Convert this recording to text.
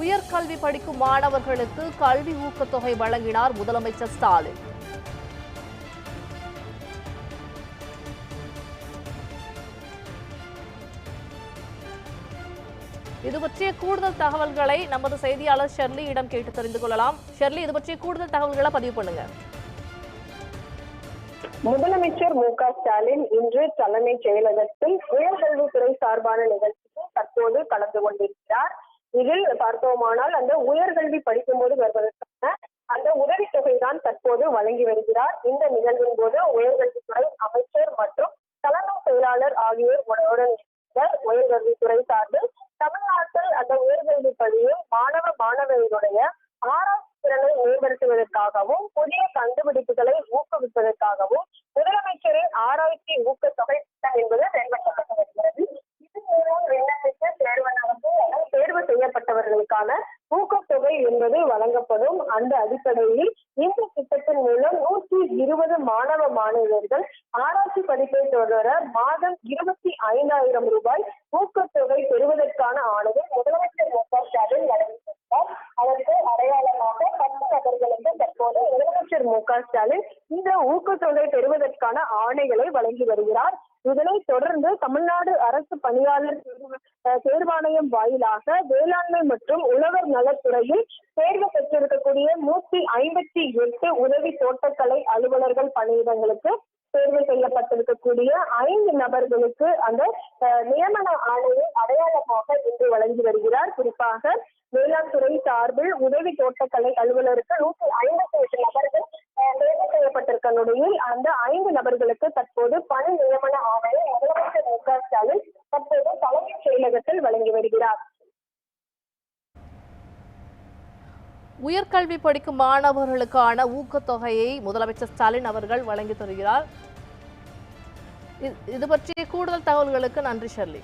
உயர்கல்வி படிக்கும் மாணவர்களுக்கு கல்வி ஊக்கத்தொகை வழங்கினார் முதலமைச்சர் ஸ்டாலின். இது பற்றிய கூடுதல் தகவல்களை நமது செய்தியாளர் ஷெர்லியிடம் கேட்டு தெரிந்து கொள்ளலாம். ஷெர்லி இது பற்றிய கூடுதல் தகவல்களை பதிவு பண்ணுங்க. முதலமைச்சர் மு க ஸ்டாலின் இன்று தலைமைச் செயலகத்தில் உயர்கல்வித்துறை சார்பான நிகழ்ச்சியில் தற்போது கலந்து கொண்டிருக்கிறார். இதில் பார்த்தோமானால் அந்த உயர்கல்வி படிக்கும்போது வருவதற்கான அந்த உதவித்தொகை தான் தற்போது வழங்கி வருகிறார். இந்த நிகழ்வின் போது உயர்கல்வித்துறை அமைச்சர் மற்றும் தலைமை செயலாளர் ஆகியோர் உடன் உயர்கல்வித்துறை சார்பில் தமிழ்நாட்டில் அந்த உயர்கல்வி பள்ளியில் மாணவ மாணவர்களுடைய ஆராய்ச்சி திறனை மேம்படுத்துவதற்காகவும் புதிய கண்டுபிடிப்புகளை ஊக்குவிப்பதற்காகவும் முதலமைச்சரின் ஆராய்ச்சி ஊக்கத்தொகை செய்யப்பட்டவர்களுக்கான ஊக்கத்தொகை என்பது வழங்கப்படும். அந்த அடிப்படையில் இந்த திட்டத்தின் மூலம் நூற்றி இருபது மாணவ மாணவர்கள் ஆராய்ச்சி படிப்பை தொடர மாதம் இருபத்தி ஐந்தாயிரம் ரூபாய் ஊக்கத்தொகை பெறுவதற்கான ஆணையை முதலமைச்சர் மு க ஸ்டாலின் வழங்கியிருந்தார் அதற்கு அடையாளமாக பத்து நபர்களுக்கு தற்போது முதலமைச்சர் மு க ஸ்டாலின் இந்த ஊக்கத்தொகை பெறுவதற்கான ஆணைகளை வழங்கி வருகிறார். இதனைத் தொடர்ந்து தமிழ்நாடு அரசு பணியாளர் தேர்வாணையம் வாயிலாக வேளாண்மை மற்றும் உழவர் நலத்துறையில் தேர்வு பெற்றிருக்கக்கூடிய நூத்தி ஐம்பத்தி எட்டு உதவி தோட்டக்கலை அலுவலர்கள் பணியிடங்களுக்கு தேர்வு செய்யப்பட்டிருக்கக்கூடிய ஐந்து நபர்களுக்கு அந்த நியமன ஆணையை அடையாளமாக இன்று வழங்கி வருகிறார். குறிப்பாக வேளாண் துறை சார்பில் உதவி தோட்டக்கலை அலுவலருக்கு நூத்தி ஐம்பத்தி எட்டு நபர்கள் தேர்வு செய்யப்பட்டிருக்க நிலையில் அந்த ஐந்து நபர்களுக்கு தற்போது பணி நியமன ஆணையை முதலமைச்சர் மு க ஸ்டாலின் தற்போது தலைமைச் செயலகத்தில் வழங்கி வருகிறார். உயர்கல்வி படிக்கும் மாணவர்களுக்கான ஊக்கத்தொகையை முதலமைச்சர் ஸ்டாலின் அவர்கள் வழங்கி தருகிறார். இது- பற்றிய கூடுதல் தகவல்களுக்கு நன்றி ஷெர்லி.